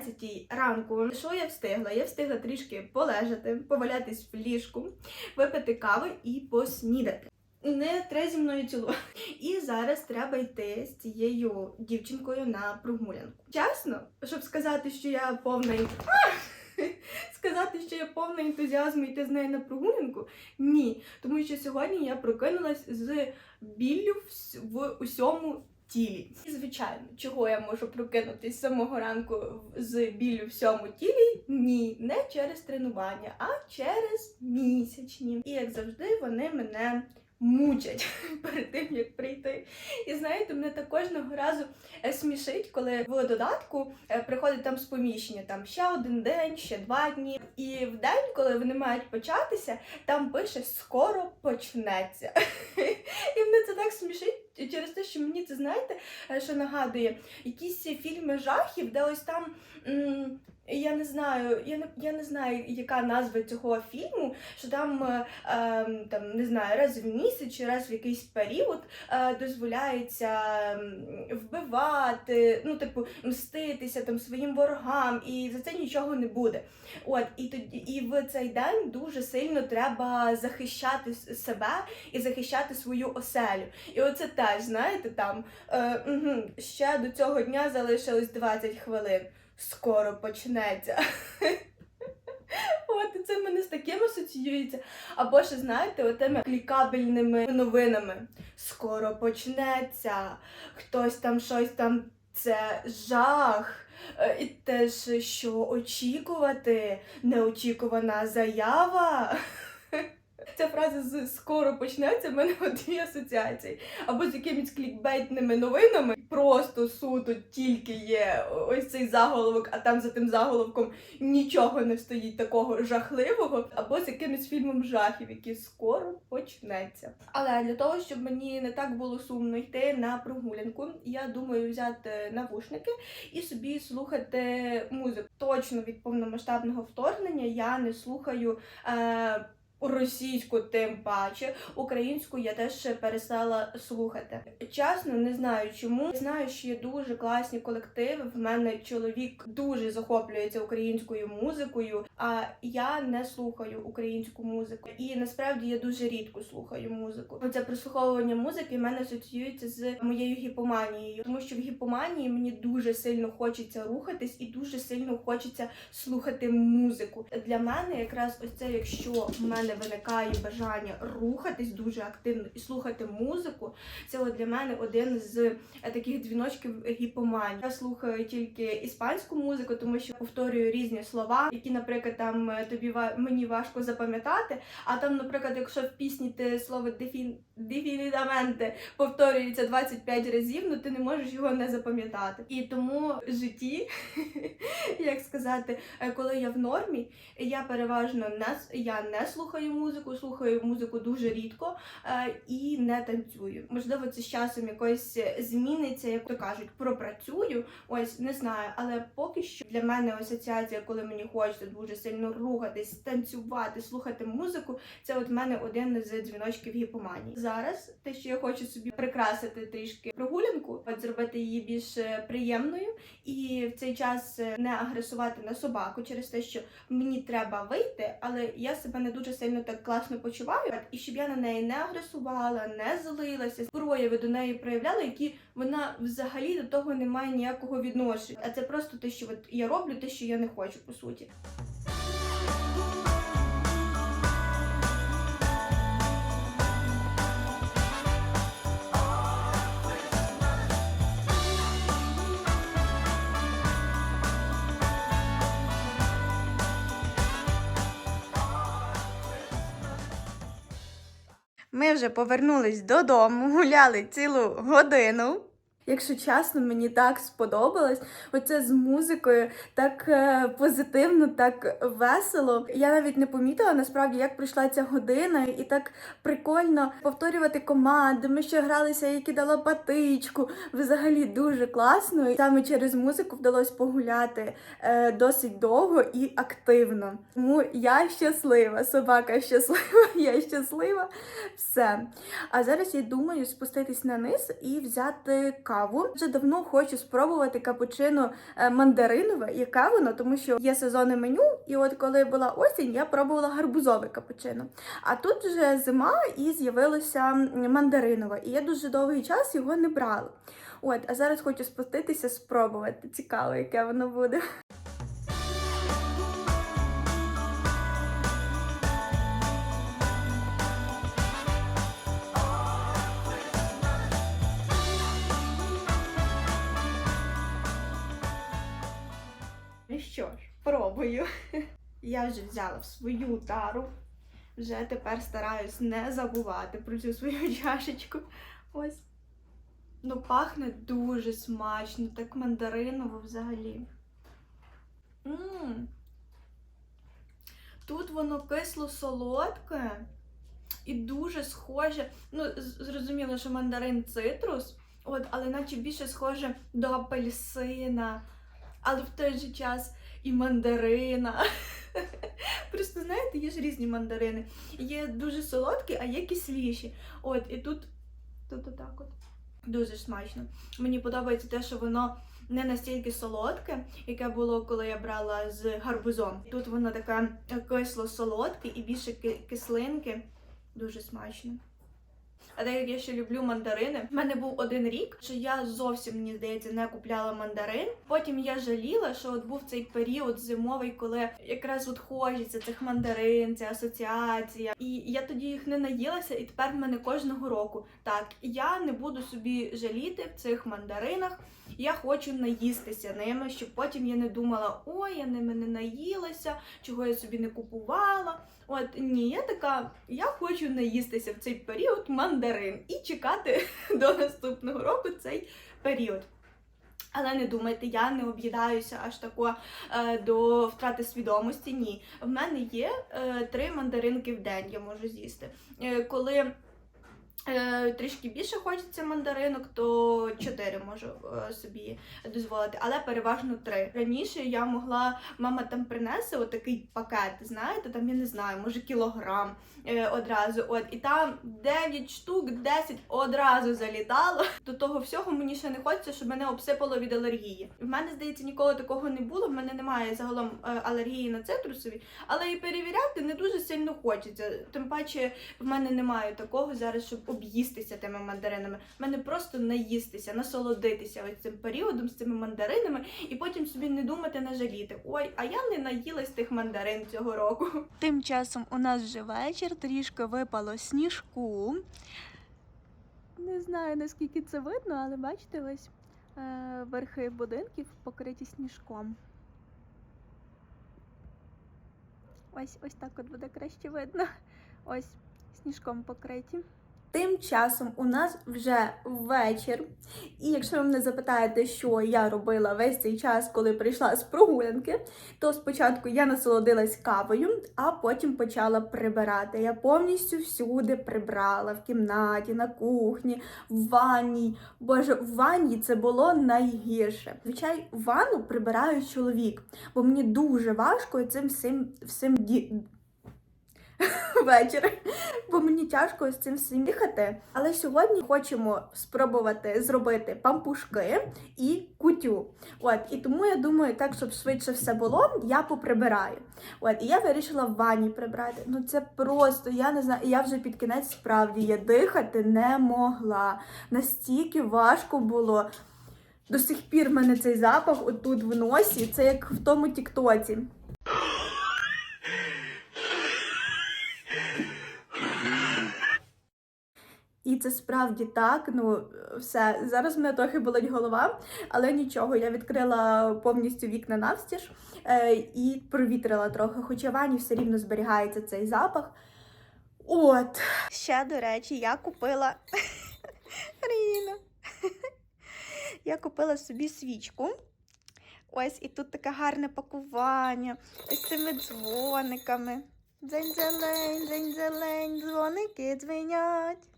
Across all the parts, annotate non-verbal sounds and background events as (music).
11 ранку. Що я встигла? Я встигла трішки полежати, повалятись в ліжку, випити каву і поснідати. Не тре зі мною тіло. І зараз треба йти з цією дівчинкою на прогулянку. Чесно, щоб сказати, що я повна (laughs) сказати, що я повна ентузіазму йти з нею на прогулянку? Ні. Тому що сьогодні я прокинулась з біллю в усьому тілі. І звичайно, чого я можу прокинутись з самого ранку з біллю всьому тілі? Ні, не через тренування, а через місячні. І як завжди, вони мене. Мучать (laughs) перед тим, як прийти. І знаєте, мене так кожного разу е, смішить, коли в додатку е, приходить там сповіщення, там ще один день, ще два дні. І в день, коли вони мають початися, там пише скоро почнеться. (laughs) І мене це так смішить через те, що мені це знаєте, е, що нагадує якісь фільми жахів, де ось там. Я не знаю, я не, я не знаю, яка назва цього фільму, що там, е, ем, там не знаю, раз в місяць чи раз в якийсь період е, дозволяється ем, вбивати, ну, типу, мститися там своїм ворогам, і за це нічого не буде. От, і тоді і в цей день дуже сильно треба захищати себе і захищати свою оселю. І оце теж, знаєте, там е, угу, ще до цього дня залишилось 20 хвилин. Скоро почнеться. От це в мене з таким асоціюється. Або ще, знаєте, отими клікабельними новинами. Скоро почнеться, хтось там щось там, це жах. Е, І теж що очікувати, неочікувана заява. Ця фраза з скоро почнеться, в мене (laughs) дві асоціації. Або з якимись клікбейтними новинами, просто суто тільки є ось цей заголовок, а там за тим заголовком нічого не стоїть такого жахливого, або з якимось фільмом жахів, який скоро почнеться. Але для того, щоб мені не так було сумно йти на прогулянку, я думаю взяти навушники і собі слухати музику. Точно від повномасштабного вторгнення я не слухаю. Е- Російську тим паче, українську я теж перестала слухати. Чесно, не знаю чому. Знаю, що є дуже класні колективи. В мене чоловік дуже захоплюється українською музикою, а я не слухаю українську музику. І насправді я дуже рідко слухаю музику. Оце прослуховування музики в мене асоціюється з моєю гіпоманією, тому що в гіпоманії мені дуже сильно хочеться рухатись і дуже сильно хочеться слухати музику. Для мене якраз ось це, якщо в мене виникає бажання рухатись дуже активно і слухати музику, це от для мене один з е, таких дзвіночків гіпоманії. Я слухаю тільки іспанську музику, тому що повторюю різні слова, які, наприклад, там е, тобі мені важко запам'ятати. А там, наприклад, якщо в пісні ти слово дефін... дефінітаменте повторюється 25 разів, ну ти не можеш його не запам'ятати. І тому в житті, (laughs) як сказати, е, коли я в нормі, я переважно не я не слухаю музику, слухаю музику дуже рідко е, і не танцюю. Можливо, це з часом якось зміниться, як то кажуть, пропрацюю. Ось не знаю, але поки що для мене асоціація, коли мені хочеться дуже сильно рухатись, танцювати, слухати музику, це от в мене один з дзвіночків гіпоманії. Зараз те, що я хочу собі прикрасити трішки прогулянку, от зробити її більш е, приємною, і в цей час е, не агресувати на собаку через те, що мені треба вийти, але я себе не дуже сильно так класно почуваю. І щоб я на неї не агресувала, не злилася, прояви до неї проявляла, які вона взагалі до того не має ніякого відношення. А це просто те, що от я роблю, те, що я не хочу, по суті. Вже повернулись додому, гуляли цілу годину. Якщо чесно, мені так сподобалось. Оце з музикою так е, позитивно, так весело. Я навіть не помітила насправді, як пройшла ця година, і так прикольно повторювати команди. Ми ще гралися, я кидала патичку. Взагалі дуже класно. І саме через музику вдалося погуляти е, досить довго і активно. Тому я щаслива, собака щаслива, (laughs) я щаслива. Все. А зараз я думаю спуститись на низ і взяти каву. Вже давно хочу спробувати капучино е, мандаринове. Яке воно, тому що є сезонне меню, і от коли була осінь, я пробувала гарбузове капучино. А тут вже зима і з'явилося мандаринове. І я дуже довгий час його не брала. От, а зараз хочу спуститися, спробувати. Цікаво, яке воно буде. Ну що ж, пробую. Я вже взяла в свою тару. Вже тепер стараюсь не забувати про цю свою чашечку. Ось. Ну, пахне дуже смачно, так мандариново взагалі. м Тут воно кисло-солодке і дуже схоже. Ну, зрозуміло, що мандарин цитрус, от, але наче більше схоже до апельсина, але в той же час і мандарина. (laughs) Просто знаєте, є ж різні мандарини. Є дуже солодкі, а є кисліші. От, і тут, тут отак от. Дуже смачно. Мені подобається те, що воно не настільки солодке, яке було, коли я брала з гарбузом. Тут воно таке кисло-солодке і більше кислинки. Дуже смачно. А так як я ще люблю мандарини, в мене був один рік, що я зовсім мені здається не купляла мандарин. Потім я жаліла, що от був цей період зимовий, коли якраз от хочеться цих мандарин, ця асоціація. І я тоді їх не наїлася, і тепер в мене кожного року. Так, я не буду собі жаліти в цих мандаринах. Я хочу наїстися ними, щоб потім я не думала, ой, я ними не наїлася, чого я собі не купувала. От ні, я така, я хочу наїстися в цей період мандарин і чекати (laughs) до наступного року цей період. Але не думайте, я не об'їдаюся аж тако е, до втрати свідомості. Ні. В мене є е, три мандаринки в день, я можу з'їсти. Е, коли трішки більше хочеться мандаринок, то чотири можу е, собі дозволити, але переважно три. Раніше я могла, мама там принесе отакий пакет, знаєте, там я не знаю, може кілограм е, одразу. От і там 9 штук, 10 одразу залітало. До того всього мені ще не хочеться, щоб мене обсипало від алергії. В мене здається, ніколи такого не було. В мене немає загалом е, алергії на цитрусові, але і перевіряти не дуже сильно хочеться. Тим паче в мене немає такого зараз, щоб об'їстися тими мандаринами. В мене просто наїстися, насолодитися ось цим періодом з цими мандаринами, і потім собі не думати, не жаліти. Ой, а я не наїлась тих мандарин цього року. Тим часом у нас вже вечір, трішки випало сніжку. Не знаю наскільки це видно, але бачите, ось е, верхи будинків покриті сніжком. Ось ось так от буде краще видно. Ось сніжком покриті. Тим часом у нас вже вечір. І якщо ви мене запитаєте, що я робила весь цей час, коли прийшла з прогулянки, то спочатку я насолодилась кавою, а потім почала прибирати. Я повністю всюди прибрала в кімнаті, на кухні, в ванні. Боже, в ванні це було найгірше. Звичай, ванну прибирає чоловік, бо мені дуже важко цим всім всім ді... (laughs) вечір, бо мені тяжко з цим всім дихати. Але сьогодні хочемо спробувати зробити пампушки і кутю. От, і тому я думаю, так, щоб швидше все було, я поприбираю. От, і я вирішила в ванні прибрати. Ну це просто, я не знаю, я вже під кінець справді я дихати не могла. Настільки важко було. До сих пір в мене цей запах отут в носі, це як в тому тіктоці. І це справді так. Ну, все. Зараз мене трохи болить голова, але нічого, я відкрила повністю вікна навстіж е, і провітрила трохи, хоча в ванні все рівно зберігається цей запах. От. Ще, до речі, я купила (laughs) Ріна. (laughs) я купила собі свічку. Ось і тут таке гарне пакування ось цими дзвониками. Дзень-зелень, дзень-зелень, дзвоники дзвенять.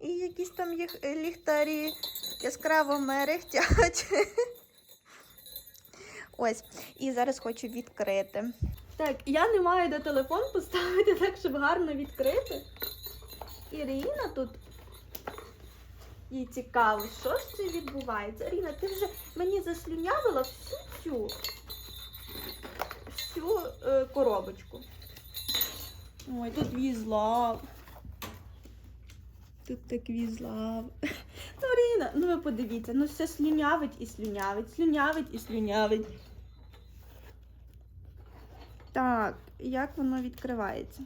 І якісь там їх е, ліхтарі яскраво мерехтять. Ось, і зараз хочу відкрити. Так, я не маю де телефон поставити так, щоб гарно відкрити. Ірина тут. Їй цікаво, що ж це відбувається. Ірина, ти вже мені заслюнявила всю цю всю е, коробочку. Ой, тут візлав. Тут так візлав. Ну, (laughs) Ірина, ну ви подивіться, ну все слюнявить і слюнявить, слюнявить і слюнявить. Так, як воно відкривається?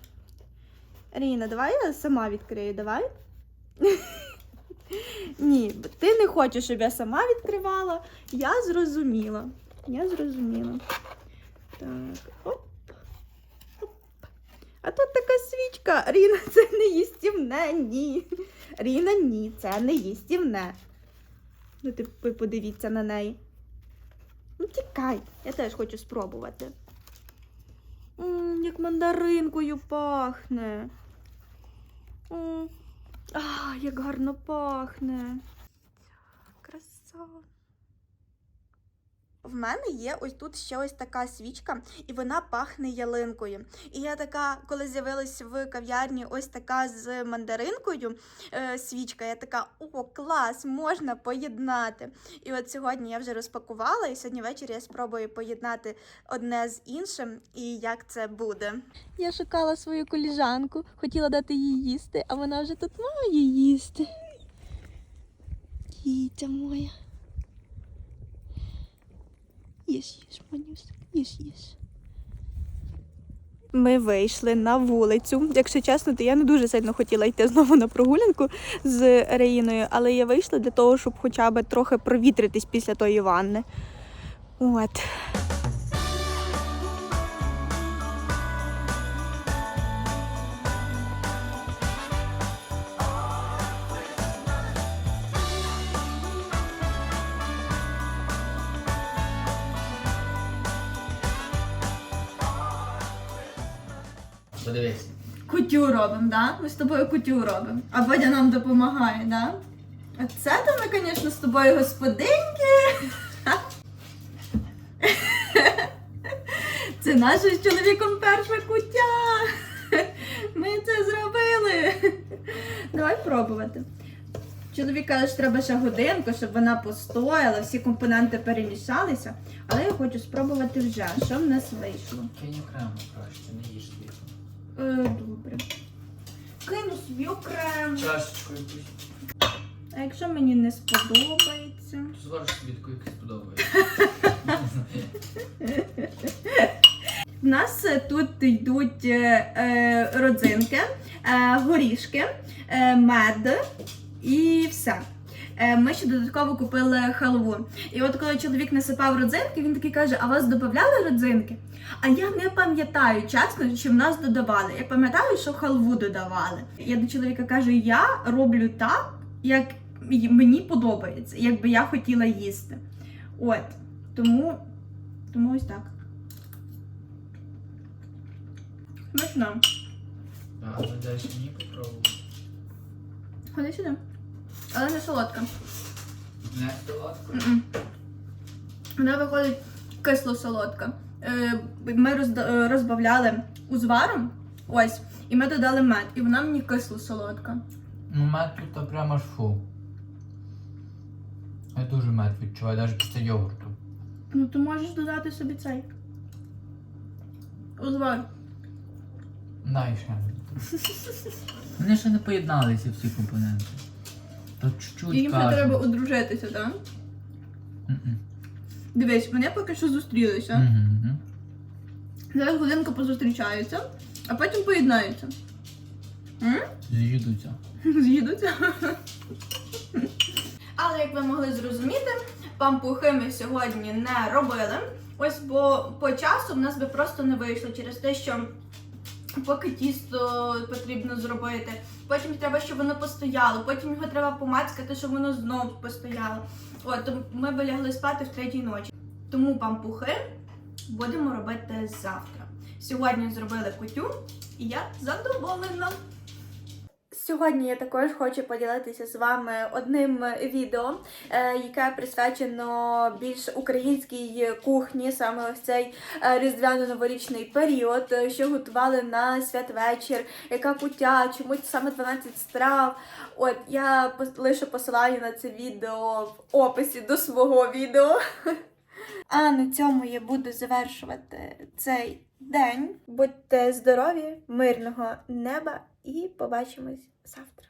Ріна, давай я сама відкрию, давай. (laughs) Ні, ти не хочеш, щоб я сама відкривала. Я зрозуміла. Я зрозуміла. Так, оп. А тут така свічка. Ріна, це не їстівне, ні. Ріна, ні, це не їстівне. Ну, ти подивіться на неї. Ну, тікай, я теж хочу спробувати. М, як мандаринкою пахне. М, А, як гарно пахне. Краса. В мене є ось тут ще ось така свічка, і вона пахне ялинкою. І я така, коли з'явилась в кав'ярні, ось така з мандаринкою е, свічка, я така, о, клас, можна поєднати. І от сьогодні я вже розпакувала, і сьогодні ввечері я спробую поєднати одне з іншим, і як це буде. Я шукала свою коліжанку, хотіла дати їй їсти, а вона вже тут має їсти. Кітя моя. Їж, їж, Манюсик, їж, їж. Ми вийшли на вулицю. Якщо чесно, то я не дуже сильно хотіла йти знову на прогулянку з Реїною, але я вийшла для того, щоб хоча б трохи провітритись після тої ванни. От. Подивись. Кутю робимо, да? Ми з тобою кутю робимо. А Бодя нам допомагає, да? А це то ми, звісно, з тобою господинки. Це наша з чоловіком перша куття. Ми це зробили. Давай пробувати. Чоловік каже, що треба ще годинку, щоб вона постояла, всі компоненти перемішалися. Але я хочу спробувати вже, що в нас вийшло. Кинь окремо краще, не їж. Е, добре. Кину собі окремо. Чашечку якусь. А якщо мені не сподобається. То звариш собі таку, яку сподобається. В нас тут йдуть е, е, родзинки, горішки, мед і все. Е, Ми ще додатково купили халву. І от коли чоловік насипав родзинки, він такий каже: А вас додавали родзинки? А я не пам'ятаю чесно, чи в нас додавали. Я пам'ятаю, що халву додавали. Я до чоловіка кажу: я роблю так, як мені подобається, як би я хотіла їсти. От. Тому, тому ось так. Смачно. А, дай мені попробувати. Ходи сюди. Але не солодка. Не солодко. М-м. Вона виходить кисло-солодка. Е, Ми е, розбавляли узваром. Ось. І ми додали мед. І вона мені кисло-солодка. Ну, мед тут прямо аж фу. Я дуже мед відчуваю, навіть після йогурту. Ну ти можеш додати собі цей. Узвар. Дай ще. Вони ще не поєдналися всі компоненти. То чуть-чуть їм ще кажуть. треба одружитися, так? Мгм. Дивись, вони поки що зустрілися. Мгм. Зараз годинку позустрічаються, а потім поєднаються. М? З'їдуться. (laughs) З'їдуться. (laughs) Але як ви могли зрозуміти, пампухи ми сьогодні не робили. Ось бо по часу в нас би просто не вийшло через те, що Поки тісто потрібно зробити. Потім треба, щоб воно постояло. Потім його треба помацкати, щоб воно знову постояло. От ми вилягли спати в третій ночі. Тому пампухи будемо робити завтра. Сьогодні зробили кутю, і я задоволена. Сьогодні я також хочу поділитися з вами одним відео, е, яке присвячено більш українській кухні, саме ось цей е, різдвяно-новорічний період, е, що готували на святвечір, яка кутя, чому саме 12 страв. От я лише посилаю на це відео в описі до свого відео. (laughs) А на цьому я буду завершувати цей день. Будьте здорові, мирного неба і побачимось завтра.